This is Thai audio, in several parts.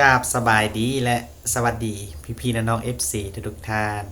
กราบสบายดีและสวัสดีพี่พี่ๆน้องๆ FC ทุกท่าน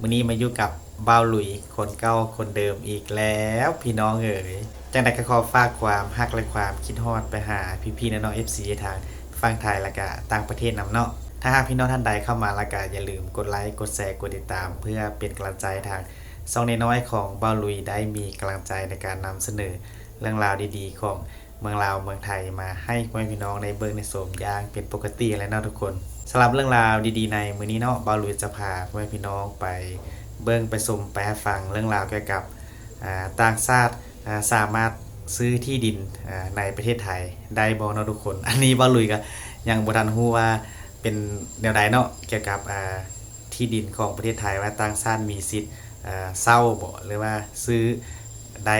วันนี้มาอยู่กับเบ้าหลุยคนเก่าคนเดิมอีกแล้ว พี่น้องเอ๋ยจังใดก็ขอฝากความฮักและความคิดฮอดไปหาพี่พี่ๆน้องๆ FC ทางฝั่งไทยและก็ต่างประเทศนำเนาะถ้าหากพี่น้องท่านใดเข้ามาและก็อย่าลืมกดไลค์กดแชร์กดติดตาม เพื่อเป็นกำลังใจทางซองน้อยๆของเบ้าหลุยได้มีกำลังใจในการนำเสนอเรื่องราวดีๆ ของ เมืองลาวเมืองไทยมาให้พ่อแม่พี่น้องในเบิ้งในสมย่างเป็นปกติแล้วเนาะทุกคนสำหรับเรื่องราวดีๆในมื้อนี้เนาะบอลลูจะพาพ่อแม่พี่น้องไปเบิ้งไปชมไปฟังเรื่องราวเกี่ยวกับต่างชาติสามารถซื้อที่ดินในประเทศไทยได้บ่เนาะทุกคน อันนี้บอลลุยก็ยังบทันฮู้ว่าเป็นแนวใดเนาะเกี่ยวกับที่ดินของประเทศไทยว่าต่างชาติมีสิทธิ์อ่าเช่าบ่หรือว่าซื้อได้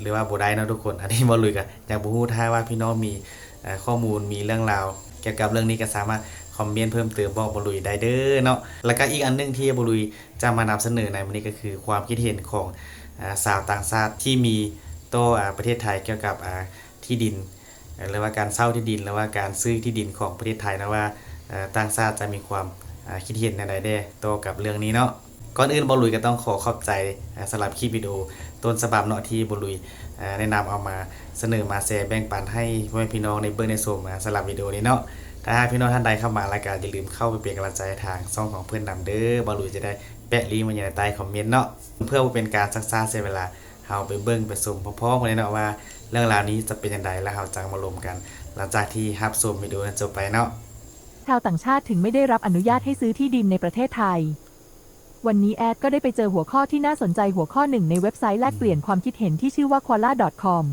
หรือว่าบ่ได้เนาะทุกคน อันนี้บ่ลุยกันอยากบ่ฮู้ถ้าว่าพี่น้องมีข้อมูลมีเรื่องราวเกี่ยวกับเรื่องนี้ก็สามารถคอมเมนต์เพิ่มเติมบอกบ่ลุยได้เด้อเนาะแล้วก็อีกอันหนึงที่บ่ลุยจะมานำเสนอในวันนี้ก็คือความคิดเห็นของสาวต่างชาติที่มีต่อประเทศไทยเกี่ยวกับที่ดินหรือว่าการเช่าที่ดินหรือว่าการซื้อที่ดินของประเทศไทยนะว่าต่างชาติจะมีความคิดเห็นในใดเด้ต่อกับเรื่องนี้เนาะ ก่อนอื่นบ่ลุยก็ต้องขอขอบใจสำหรับคลิปวิดีโอต้นฉบับเนาะที่บ่ลุยแนะนำเอามาเสนอมาแชร์แบ่งปันให้พ่อแม่พี่น้องในเบื้องในโซมสำหรับวิดีโอนี้เนาะถ้าหากพี่น้องท่านใดเข้ามารายการอย่าลืมเข้าไปเป็นกำลังใจทางช่องของเพื่อนนำเด้อบอลลูจะได้แปะลิงก์มาอยู่ในใต้คอมเมนต์เนาะเพื่อเป็นการซักซ่าเสียเวลาเฮาไปเบิ่งไปชมพร้อมๆกันเลยเนาะว่า เรื่องราวนี้จะเป็นย่างไรแล้วเฮาจังมารวมกัน หลังจากที่รับชมวิดีโอนั้นจบไปเนาะชาวต่างชาติถึงไม่ได้รับอนุญาตให้ซื้อที่ดินในประเทศไทย วันนี้แอดก็ได้ไปเจอหัวข้อที่น่าสนใจหัวข้อหนึ่งในเว็บไซต์แลกเปลี่ยนความคิดเห็นที่ชื่อว่า quala.com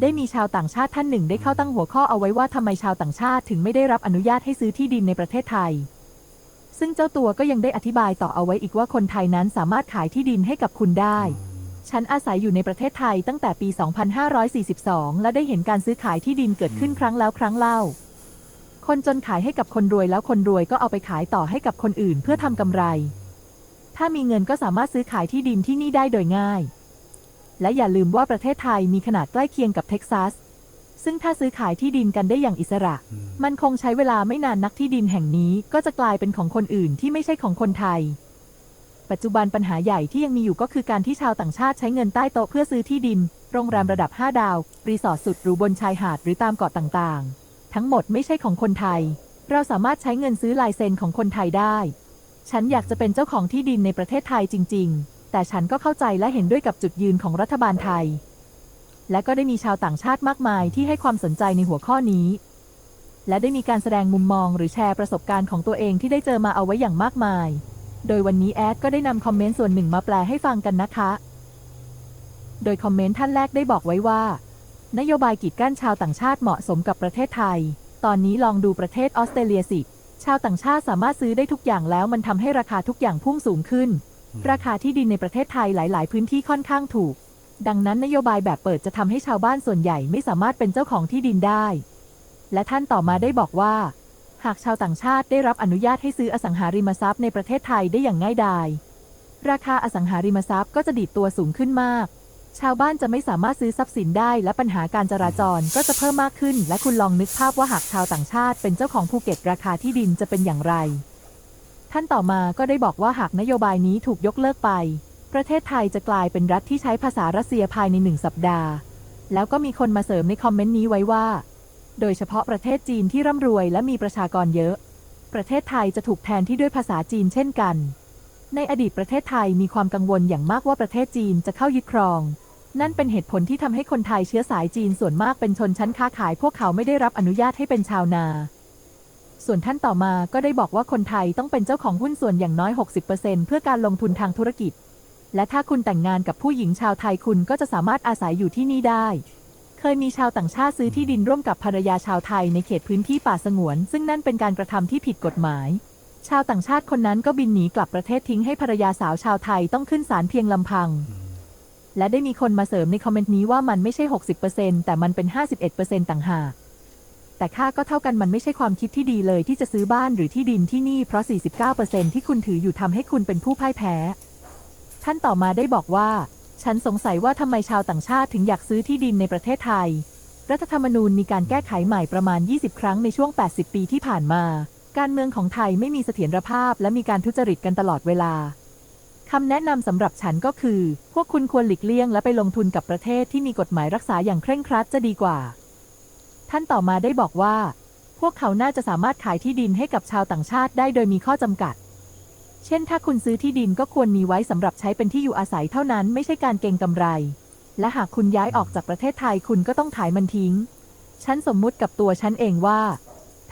ได้มีชาวต่างชาติท่านหนึ่งได้เข้าตั้งหัวข้อเอาไว้ว่าทำไมชาวต่างชาติถึงไม่ได้รับอนุญาตให้ซื้อที่ดินในประเทศไทย ซึ่งเจ้าตัวก็ยังได้อธิบายต่อเอาไว้อีกว่าคนไทยนั้นสามารถขายที่ดินให้กับคุณได้ ฉันอาศัยอยู่ในประเทศไทยตั้งแต่ปี 2542 และได้เห็นการซื้อขายที่ดินเกิดขึ้นครั้งแล้วครั้งเล่า คนจนขายให้กับคนรวยแล้วคนรวยก็เอาไปขายต่อให้กับคนอื่นเพื่อทำกำไร ถ้ามีเงินก็สามารถซื้อขายที่ดินที่นี่ได้โดยง่าย และอย่าลืมว่าประเทศไทยมีขนาดใกล้เคียงกับเท็กซัส ซึ่งถ้าซื้อขายที่ดินกันได้อย่างอิสระ มันคงใช้เวลาไม่นานนักที่ดินแห่งนี้ก็จะกลายเป็นของคนอื่นที่ไม่ใช่ของคนไทย ปัจจุบันปัญหาใหญ่ที่ยังมีอยู่ก็คือการที่ชาวต่างชาติใช้เงินใต้โต๊ะเพื่อซื้อที่ดิน โรงแรมระดับ 5 ดาว รีสอร์ทสุดหรูบนชายหาดหรือตามเกาะต่างๆ ทั้งหมดไม่ใช่ของคนไทย เราสามารถใช้เงินซื้อลายเซ็นของคนไทยได้ ฉันอยากจะเป็นเจ้าของที่ดินในประเทศไทยจริง ๆ แต่ฉันก็เข้าใจและเห็นด้วยกับจุดยืนของรัฐบาลไทย และก็ได้มีชาวต่างชาติมากมายที่ให้ความสนใจในหัวข้อนี้ และได้มีการแสดงมุมมองหรือแชร์ประสบการณ์ของตัวเองที่ได้เจอมาเอาไว้อย่างมากมาย โดยวันนี้แอดก็ได้นำคอมเมนต์ส่วนหนึ่งมาแปลให้ฟังกันนะคะ โดยคอมเมนต์ท่านแรกได้บอกไว้ว่า นโยบายกีดกั้นชาวต่างชาติเหมาะสมกับประเทศไทย ตอนนี้ลองดูประเทศออสเตรเลียสิ ชาวต่างชาติสามารถซื้อได้ทุกอย่างแล้วมันทำให้ราคาทุกอย่างพุ่งสูงขึ้น ราคาที่ดินในประเทศไทยหลาย ๆ พื้นที่ค่อนข้างถูก ดังนั้นนโยบายแบบเปิดจะทำให้ชาวบ้านส่วนใหญ่ไม่สามารถเป็นเจ้าของที่ดินได้ และท่านต่อมาได้บอกว่า หากชาวต่างชาติได้รับอนุญาตให้ซื้ออสังหาริมทรัพย์ในประเทศไทยได้อย่างง่ายดาย ราคาอสังหาริมทรัพย์ก็จะดีดตัวสูงขึ้นมาก ชาวบ้านจะไม่สามารถซื้อทรัพย์สินได้ และปัญหาการจราจรก็จะเพิ่มมากขึ้น และคุณลองนึกภาพว่าหากชาวต่างชาติเป็นเจ้าของภูเก็ตราคาที่ดินจะเป็นอย่างไร ท่านต่อมาก็ได้บอกว่าหากนโยบายนี้ถูกยกเลิกไป ประเทศไทยจะกลายเป็นรัฐที่ใช้ภาษารัสเซียภายในหนึ่งสัปดาห์ แล้วก็มีคนมาเสริมในคอมเมนต์นี้ไว้ว่า โดยเฉพาะประเทศจีนที่ร่ำรวยและมีประชากรเยอะ ประเทศไทยจะถูกแทนที่ด้วยภาษาจีนเช่นกัน ในอดีตประเทศไทยมีความกังวลอย่างมากว่าประเทศจีนจะเข้ายึดครอง นั่นเป็นเหตุผลที่ทำให้คนไทยเชื้อสายจีนส่วนมากเป็นชนชั้นค้าขายพวกเขาไม่ได้รับอนุญาตให้เป็นชาวนา ส่วนท่านต่อมาก็ได้บอกว่าคนไทยต้องเป็นเจ้าของหุ้นส่วนอย่างน้อย 60%เพื่อการลงทุนทางธุรกิจ และถ้าคุณแต่งงานกับผู้หญิงชาวไทยคุณก็จะสามารถอาศัยอยู่ที่นี่ได้ เคยมีชาวต่างชาติซื้อที่ดินร่วมกับภรรยาชาวไทยในเขตพื้นที่ป่าสงวน ซึ่งนั่นเป็นการกระทำที่ผิดกฎหมาย ชาวต่างชาติคนนั้นก็บินหนีกลับประเทศทิ้งให้ภรรยาสาวชาวไทยต้องขึ้นศาลเพียงลำพัง และได้มีคนมาเสริมในคอมเมนต์นี้ว่ามันไม่ใช่ 60%แต่มันเป็น 51%ต่างหาก แต่ค่าก็เท่ากันมันไม่ใช่ความคิดที่ดีเลยที่จะซื้อบ้านหรือที่ดินที่นี่เพราะ 49%ที่คุณถืออยู่ทำให้คุณเป็นผู้พ่ายแพ้ ท่านต่อมาได้บอกว่า ฉันสงสัยว่าทำไมชาวต่างชาติถึงอยากซื้อที่ดินในประเทศไทย รัฐธรรมนูญมีการแก้ไขใหม่ประมาณ 20 ครั้งในช่วง 80 ปีที่ผ่านมา การเมืองของไทยไม่มีเสถียรภาพ และมีการทุจริตกันตลอดเวลา คำแนะนำสำหรับฉันก็คือ พวกคุณควรหลีกเลี่ยงและไปลงทุนกับประเทศที่มีกฎหมายรักษาอย่างเคร่งครัดจะดีกว่า ท่านต่อมาได้บอกว่า พวกเขาน่าจะสามารถขายที่ดินให้กับชาวต่างชาติได้โดยมีข้อจำกัด เช่น ถ้าคุณซื้อที่ดินก็ควรมีไว้สำหรับใช้เป็นที่อยู่อาศัยเท่านั้นไม่ใช่การเก็งกำไร และหากคุณย้ายออกจากประเทศไทยคุณก็ต้องขายมันทิ้ง ฉันสมมุติกับตัวฉันเองว่า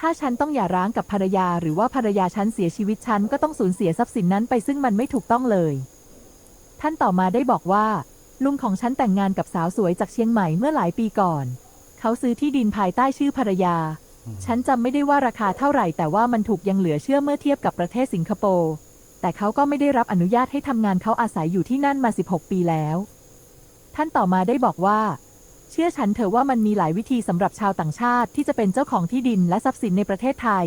ถ้าฉันต้องหย่าร้างกับภรรยา หรือว่าภรรยาฉันเสียชีวิตฉันก็ต้องสูญเสียทรัพย์สินนั้นไปซึ่งมันไม่ถูกต้องเลย ท่านต่อมาได้บอกว่า ลุงของฉันแต่งงานกับสาวสวยจากเชียงใหม่เมื่อหลายปีก่อน เขาซื้อที่ดินภายใต้ชื่อภรรยา ฉันจำไม่ได้ว่าราคาเท่าไหร่แต่ว่ามันถูกยังเหลือเชื่อเมื่อเทียบกับประเทศสิงคโปร์แต่เขาก็ไม่ได้รับอนุญาตให้ทำงานเขาอาศัยอยู่ที่นั่นมา 16 ปีแล้ว ท่านต่อมาได้บอกว่า เชื่อฉันเถอะว่ามันมีหลายวิธีสำหรับชาวต่างชาติที่จะเป็นเจ้าของที่ดินและทรัพย์สินในประเทศไทย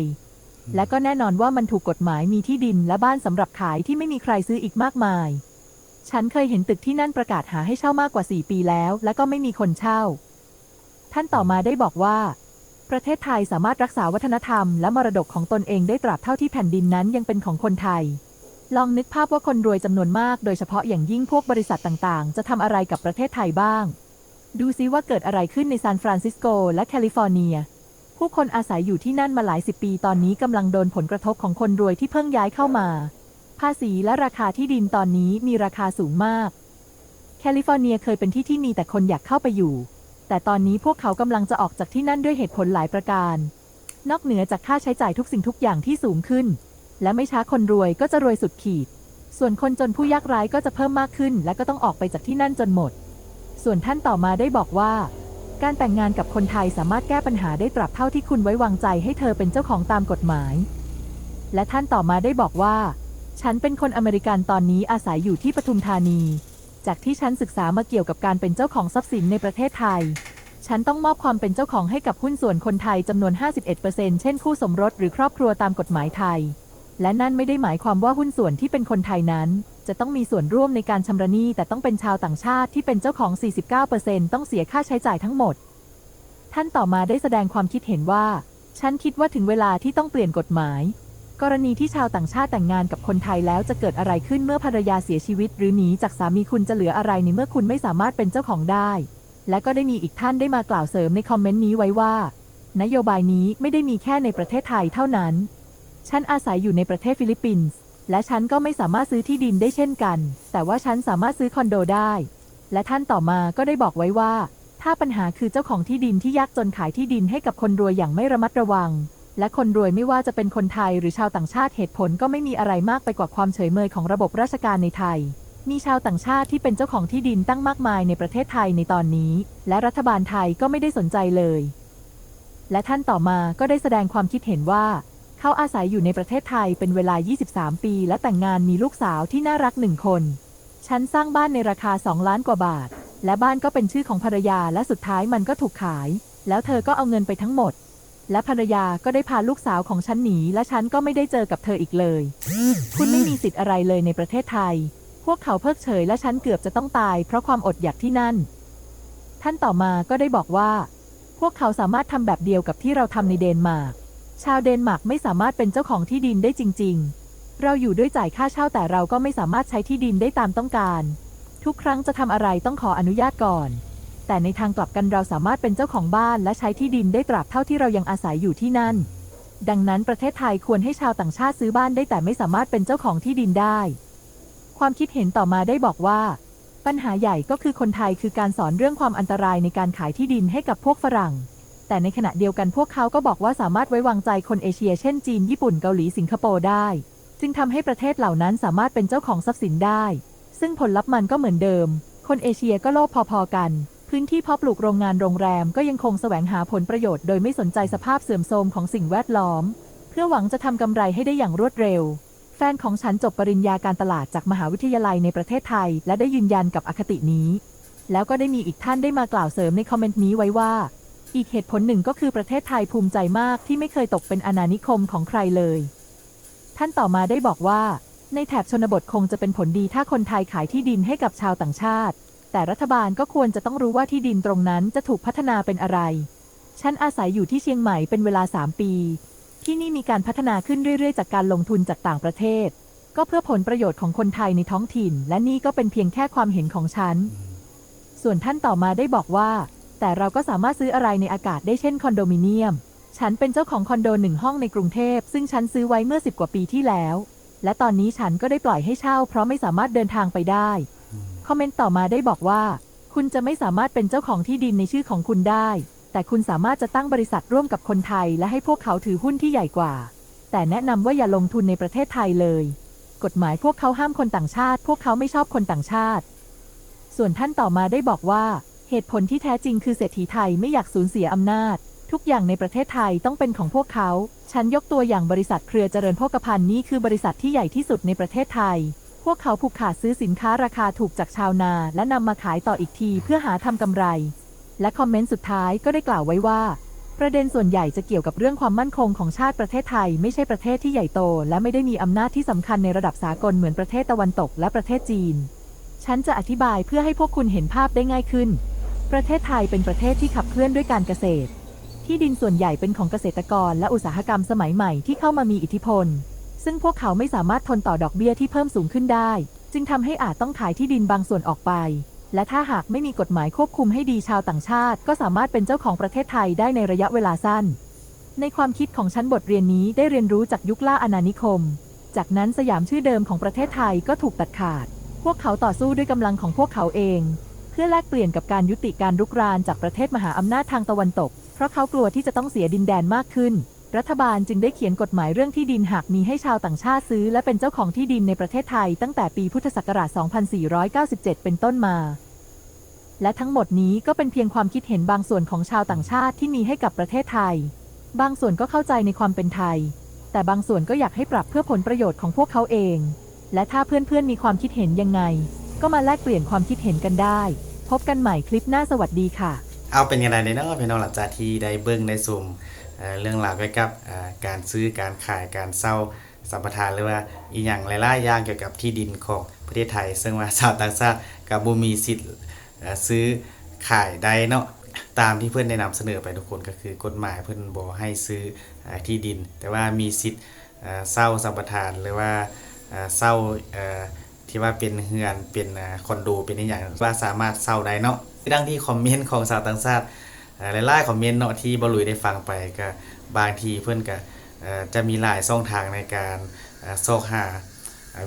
และก็แน่นอนว่ามันถูกกฎหมายมีที่ดินและบ้านสำหรับขายที่ไม่มีใครซื้ออีกมากมาย ฉันเคยเห็นตึกที่นั่นประกาศหาให้เช่ามากกว่า 4 ปีแล้ว และก็ไม่มีคนเช่า ท่านต่อมาได้บอกว่า ประเทศไทยสามารถรักษาวัฒนธรรมและมรดกของตนเองได้ตราบเท่าที่แผ่นดินนั้นยังเป็นของคนไทยลองนึกภาพว่าคนรวยจำนวนมาก โดยเฉพาะอย่างยิ่งพวกบริษัทต่างๆ จะทำอะไรกับประเทศไทยบ้าง ดูซิว่าเกิดอะไรขึ้นในซานฟรานซิสโกและแคลิฟอร์เนีย ผู้คนอาศัยอยู่ที่นั่นมาหลายสิบปีตอนนี้กำลังโดนผลกระทบของคนรวยที่เพิ่งย้ายเข้ามา ภาษีและราคาที่ดินตอนนี้มีราคาสูงมาก แคลิฟอร์เนียเคยเป็นที่ที่มีแต่คนอยากเข้าไปอยู่ แต่ตอนนี้พวกเขากำลังจะออกจากที่นั่นด้วยเหตุผลหลายประการ นอกเหนือจากค่าใช้จ่ายทุกสิ่งทุกอย่างที่สูงขึ้น และไม่ช้าคนรวยก็จะรวยสุดขีด ส่วนคนจนผู้ยากไร้ก็จะเพิ่มมากขึ้น และก็ต้องออกไปจากที่นั่นจนหมด ส่วนท่านต่อมาได้บอกว่า การแต่งงานกับคนไทยสามารถแก้ปัญหาได้ตราบเท่าที่คุณไว้วางใจให้เธอเป็นเจ้าของตามกฎหมาย และท่านต่อมาได้บอกว่า ฉันเป็นคนอเมริกันตอนนี้อาศัยอยู่ที่ปทุมธานี จากที่ฉันศึกษามาเกี่ยวกับการเป็นเจ้าของทรัพย์สินในประเทศไทย ฉันต้องมอบความเป็นเจ้าของให้กับหุ้นส่วนคนไทยจำนวน 51%เช่นคู่สมรสหรือครอบครัวตามกฎหมายไทย และนั่นไม่ได้หมายความว่าหุ้นส่วนที่เป็นคนไทยนั้น จะต้องมีส่วนร่วมในการชำระหนี้แต่ต้องเป็นชาวต่างชาติที่เป็นเจ้าของ 49%ต้องเสียค่าใช้จ่ายทั้งหมด ท่านต่อมาได้แสดงความคิดเห็นว่า ฉันคิดว่าถึงเวลาที่ต้องเปลี่ยนกฎหมาย กรณีที่ชาวต่างชาติแต่งงานกับคนไทยแล้วจะเกิดอะไรขึ้นเมื่อภรรยาเสียชีวิต หรือหนีจากสามีคุณจะเหลืออะไรในเมื่อคุณไม่สามารถเป็นเจ้าของได้ และก็ได้มีอีกท่านได้มากล่าวเสริมในคอมเมนต์นี้ไว้ว่า นโยบายนี้ไม่ได้มีแค่ในประเทศไทยเท่านั้น ฉันอาศัยอยู่ในประเทศฟิลิปปินส์ และฉันก็ไม่สามารถซื้อที่ดินได้เช่นกัน แต่ว่าฉันสามารถซื้อคอนโดได้ และท่านต่อมาก็ได้บอกไว้ว่า ถ้าปัญหาคือเจ้าของที่ดินที่ยากจนขายที่ดินให้กับคนรวยอย่างไม่ระมัดระวัง และคนรวยไม่ว่าจะเป็นคนไทยหรือชาวต่างชาติเหตุผลก็ไม่มีอะไรมากไปกว่าความเฉยเมยของระบบราชการในไทย มีชาวต่างชาติที่เป็นเจ้าของที่ดินตั้งมากมายในประเทศไทยในตอนนี้ และรัฐบาลไทยก็ไม่ได้สนใจเลย และท่านต่อมาก็ได้แสดงความคิดเห็นว่า เขาอาศัยอยู่ในประเทศไทยเป็นเวลา 23 ปี และแต่งงานมีลูกสาวที่น่ารักหนึ่งคน ฉันสร้างบ้านในราคา 2 ล้านกว่าบาท และบ้านก็เป็นชื่อของภรรยาและสุดท้ายมันก็ถูกขาย แล้วเธอก็เอาเงินไปทั้งหมด และภรรยาก็ได้พาลูกสาวของฉันหนีและฉันก็ไม่ได้เจอกับเธออีกเลย คุณไม่มีสิทธิ์อะไรเลยในประเทศไทย พวกเขาเพิกเฉยและฉันเกือบจะต้องตาย เพราะความอดอยากที่นั่น ท่านต่อมาก็ได้บอกว่า พวกเขาสามารถทำแบบเดียวกับที่เราทำในเดนมาร์ก ชาวเดนมาร์กไม่สามารถเป็นเจ้าของที่ดินได้จริง ๆ เราอยู่ด้วยจ่ายค่าเช่าแต่เราก็ไม่สามารถใช้ที่ดินได้ตามต้องการ ทุกครั้งจะทำอะไรต้องขออนุญาตก่อน แต่ในทางกลับกันเราสามารถเป็นเจ้าของบ้านและใช้ที่ดินได้ตราบเท่าที่เรายังอาศัยอยู่ที่นั่น ดังนั้นประเทศไทยควรให้ชาวต่างชาติซื้อบ้านได้แต่ไม่สามารถเป็นเจ้าของที่ดินได้ ความคิดเห็นต่อมาได้บอกว่า ปัญหาใหญ่ก็คือคนไทยคือการสอนเรื่องความอันตรายในการขายที่ดินให้กับพวกฝรั่ง แต่ในขณะเดียวกันพวกเขาก็บอกว่าสามารถไว้วางใจคนเอเชีย เช่นจีน ญี่ปุ่น เกาหลี สิงคโปร์ได้ จึงทำให้ประเทศเหล่านั้นสามารถเป็นเจ้าของทรัพย์สินได้ ซึ่งผลลัพธ์มันก็เหมือนเดิม คนเอเชียก็โลภพอๆกัน พื้นที่เพาะปลูกโรงงานโรงแรมก็ยังคงแสวงหาผลประโยชน์โดยไม่สนใจสภาพเสื่อมโทรมของสิ่งแวดล้อม เพื่อหวังจะทำกำไรให้ได้อย่างรวดเร็วแฟนของฉันจบปริญญาการตลาดจากมหาวิทยาลัยในประเทศไทย และได้ยืนยันกับอคตินี้ แล้วก็ได้มีอีกท่านได้มากล่าวเสริมในคอมเมนต์นี้ไว้ว่า อีกเหตุผลหนึ่งก็คือประเทศไทยภูมิใจมากที่ไม่เคยตกเป็นอาณานิคมของใครเลย ท่านต่อมาได้บอกว่า ในแถบชนบทคงจะเป็นผลดีถ้าคนไทยขายที่ดินให้กับชาวต่างชาติ แต่รัฐบาลก็ควรจะต้องรู้ว่าที่ดินตรงนั้นจะถูกพัฒนาเป็นอะไร ฉันอาศัยอยู่ที่เชียงใหม่เป็นเวลา 3 ปี ที่นี่มีการพัฒนาขึ้นเรื่อยๆ จากการลงทุนจากต่างประเทศ ก็เพื่อผลประโยชน์ของคนไทยในท้องถิ่น และนี่ก็เป็นเพียงแค่ความเห็นของฉัน ส่วนท่านต่อมาได้บอกว่า แต่เราก็สามารถซื้ออะไรในอากาศได้เช่นคอนโดมิเนียม ฉันเป็นเจ้าของคอนโดหนึ่งห้องในกรุงเทพ ซึ่งฉันซื้อไว้เมื่อ10กว่าปีที่แล้ว และตอนนี้ฉันก็ได้ปล่อยให้เช่า เพราะไม่สามารถเดินทางไปได้ คอมเมนต์ต่อมาได้บอกว่า คุณจะไม่สามารถเป็นเจ้าของที่ดินในชื่อของคุณได้ แต่คุณสามารถจะตั้งบริษัทร่วมกับคนไทย และให้พวกเขาถือหุ้นที่ใหญ่กว่า แต่แนะนำว่าอย่าลงทุนในประเทศไทยเลย กฎหมายพวกเขาห้ามคนต่างชาติ พวกเขาไม่ชอบคนต่างชาติ ส่วนท่านต่อมาได้บอกว่า เหตุผลที่แท้จริงคือเศรษฐีไทยไม่อยากสูญเสียอำนาจ ทุกอย่างในประเทศไทยต้องเป็นของพวกเขา ฉันยกตัวอย่างบริษัทเครือเจริญโภคภัณฑ์นี้คือบริษัทที่ใหญ่ที่สุดในประเทศไทย พวกเขาผูกขาดซื้อสินค้าราคาถูกจากชาวนา และนำมาขายต่ออีกทีเพื่อหาทำกำไร และคอมเมนต์สุดท้ายก็ได้กล่าวไว้ว่า ประเด็นส่วนใหญ่จะเกี่ยวกับเรื่องความมั่นคงของชาติประเทศไทย ไม่ใช่ประเทศที่ใหญ่โต และไม่ได้มีอำนาจที่สำคัญในระดับสากลเหมือนประเทศตะวันตกและประเทศจีน ฉันจะอธิบายเพื่อให้พวกคุณเห็นภาพได้ง่ายขึ้น ประเทศไทยเป็นประเทศที่ขับเคลื่อนด้วยการเกษตร ที่ดินส่วนใหญ่เป็นของเกษตรกรและอุตสาหกรรมสมัยใหม่ที่เข้ามามีอิทธิพล ซึ่งพวกเขาไม่สามารถทนต่อดอกเบี้ยที่เพิ่มสูงขึ้นได้ จึงทำให้อาจต้องขายที่ดินบางส่วนออกไป และถ้าหากไม่มีกฎหมายควบคุมให้ดีชาวต่างชาติ ก็สามารถเป็นเจ้าของประเทศไทยได้ในระยะเวลาสั้น ในความคิดของฉันบทเรียนนี้ได้เรียนรู้จากยุคล่าอาณานิคม จากนั้นสยามชื่อเดิมของประเทศไทยก็ถูกตัดขาด พวกเขาต่อสู้ด้วยกำลังของพวกเขาเอง พื่อแลกเปลี่ยนกับการยุติการรุกรานจากประเทศมหาอำนาจทางตะวันตก เพราะเขากลัวที่จะต้องเสียดินแดนมากขึ้น รัฐบาลจึงได้เขียนกฎหมายเรื่องที่ดินหากมีให้ชาวต่างชาติซื้อ และเป็นเจ้าของที่ดินในประเทศไทย ตั้งแต่ปีพุทธศักราช 2497 เป็นต้นมา และทั้งหมดนี้ก็เป็นเพียงความคิดเห็นบางส่วนของชาวต่างชาติที่มีให้กับประเทศไทย บางส่วนก็เข้าใจในความเป็นไทย แต่บางส่วนก็อยากให้ปรับเพื่อผลประโยชน์ของพวกเขาเอง และถ้าเพื่อนๆมีความคิดเห็นยังไง ก็มาแลกเปลี่ยนความคิดเห็นกันได้ พบกันใหม่คลิปหน้าสวัสดีค่ะ เอาเป็นยังไงในเนาะพี่น้องหลังจากที่ได้เบิ้งได้สุ่มเเรื่องราวเกี่ยวกับการซื้อการขายการเช่าสัมปทานหรือว่าอีหยังหลายๆอย่างเกี่ยวกับที่ดินของประเทศไทย ซึ่งว่าชาวต่างชาติกับบ่มีสิทธิ์ซื้อขายได้เนาะตามที่เพื่อนได้นำเสนอไปทุกคนก็คือกฎหมายเพื่อนบ่ให้ซื้ออที่ดิน แต่ว่ามีสิทธิ์เช่าสัมปทานหรือว่าเช่า ที่ว่าเป็นเฮือนเป็นคอนโดเป็นอย่างว่าสามารถเช่าได้เนาะดังที่คอมเมนต์ของชาวต่างชาติหลายๆคอมเมนต์เนาะที่บลุยได้ฟังไปก็บางทีเพื่อนก็จะมีหลายช่องทางในการเอ่อซกหา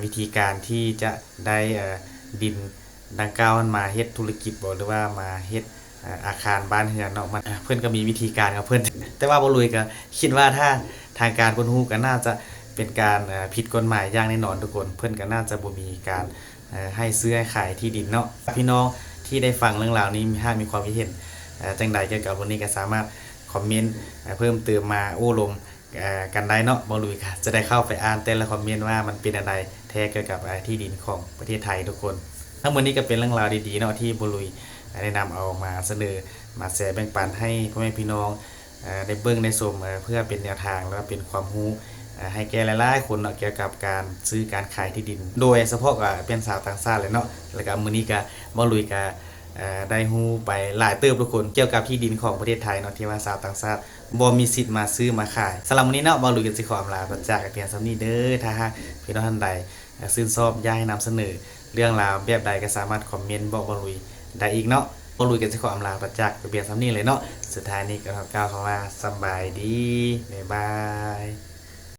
วิธีการที่จะได้ดินดังกล่าวมาเฮ็ดธุรกิจบ่หรือว่ามาเฮ็ดอาคารบ้านเฮือนเนาะมันเอ่อเพื่อนก็มีวิธีการของเพื่อนแต่ว่าบลุยก็คิดว่าถ้าทางการเพิ่นฮู้ก็น่าจะ เป็นการผิดกฎหมายอย่างแน่นอนทุกคน เพื่อนก็น่าจะบ่มีการให้ซื้อให้ขายที่ดินเนาะพี่น้องที่ได้ฟังเรื่องราวนี้มีถ้ามีความคิดเห็นจังใดเกี่ยวกับวันนี้ก็สามารถคอมเมนต์เพิ่มเติมมาโอ้ลมกันได้เนาะบอลุยค่ะจะได้เข้าไปอ่านแต่ละคอมเมนต์ว่ามันเป็นอะไรแท้เกี่ยวกับที่ดินของประเทศไทยทุกคนทั้งหมดนี้ก็เป็นเรื่องราวดีๆเนาะที่บอลุยได้นำเอามาเสนอมาแชร์แบ่งปันให้พ่อแม่พี่น้องได้เบิ่งได้ชมเอ่อเพื่อเป็นแนวทางแล้วก็เป็นความรู้ ให้แกหลายๆคนเนาะเกี่ยวกับการซื้อการขายที่ดิน โดยเฉพาะก็เป็นสาวต่างชาติเลยเนาะแล้วก็มื้อนี้ก็บ่ลุยก็เอ่อได้ฮู้ไปหลายเติบทุกคนเกี่ยวกับที่ดินของประเทศไทยเนาะที่ว่าสาวต่างชาติบ่มีสิทธิ์มาซื้อมาขายสำหรับมื้อนี้เนาะบ่ลุยก็สิขออำลาพระจากกันเพียงส่านี้เด้อถ้าหากพี่น้องท่านใดเอ่อชื่นชอบอยากให้นำเสนอ เรื่องราวแบบใดก็สามารถคอมเมนต์บอกบ่ลุยได้อีกเนาะบ่ลุยก็สิขออำลาพระจากกันเพียงส่านี้เลยเนาะสุดท้ายนี้ก็ขอกล่าวคำว่าสบายดีบ๊ายบาย